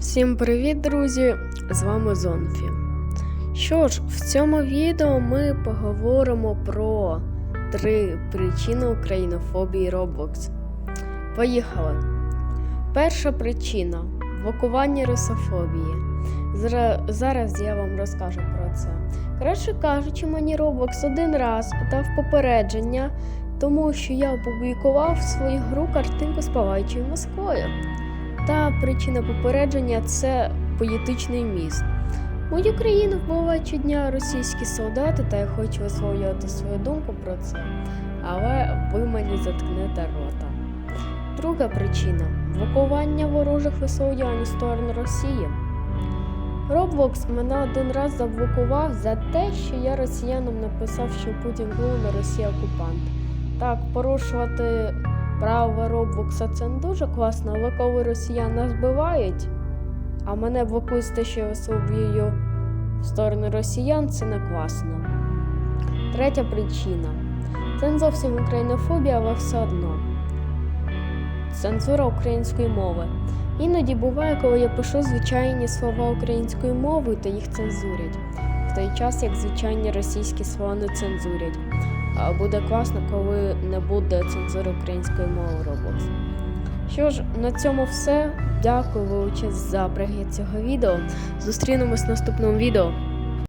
Всім привіт, друзі! З вами Зонфі. Що ж, в цьому відео ми поговоримо про три причини українофобії Roblox. Поїхали! Перша причина блокування русофобії. Зараз я вам розкажу про це. Коротше кажучи, мені Roblox один раз дав попередження, тому що я опублікував в свою гру картинку з палаючою Москвою. Та причина попередження це політичний міст. Мою країну вбивають щодня російські солдати, та я хочу висловлювати свою думку про це. Але ви мені заткнете рота. Друга причина блокування ворожих висловлювань у сторону Росії. Roblox мене один раз заблокував за те, що я росіянам написав, що Путін був на Росія окупант. Так, порушувати Право Роблокса це не дуже класно, але коли росіян нас вбивають, а мене блокують те, що в сторону росіян, це не класно. Третя причина. Це не зовсім українофобія, але все одно. Цензура української мови. Іноді буває, коли я пишу звичайні слова українською мовою, то їх цензурять, в той час як звичайні російські слова не цензурять. Буде класно, коли не буде цензури української мови в Roblox. Що ж, на цьому все. Дякую величезно за перегляд цього відео. Зустрінемось в наступному відео.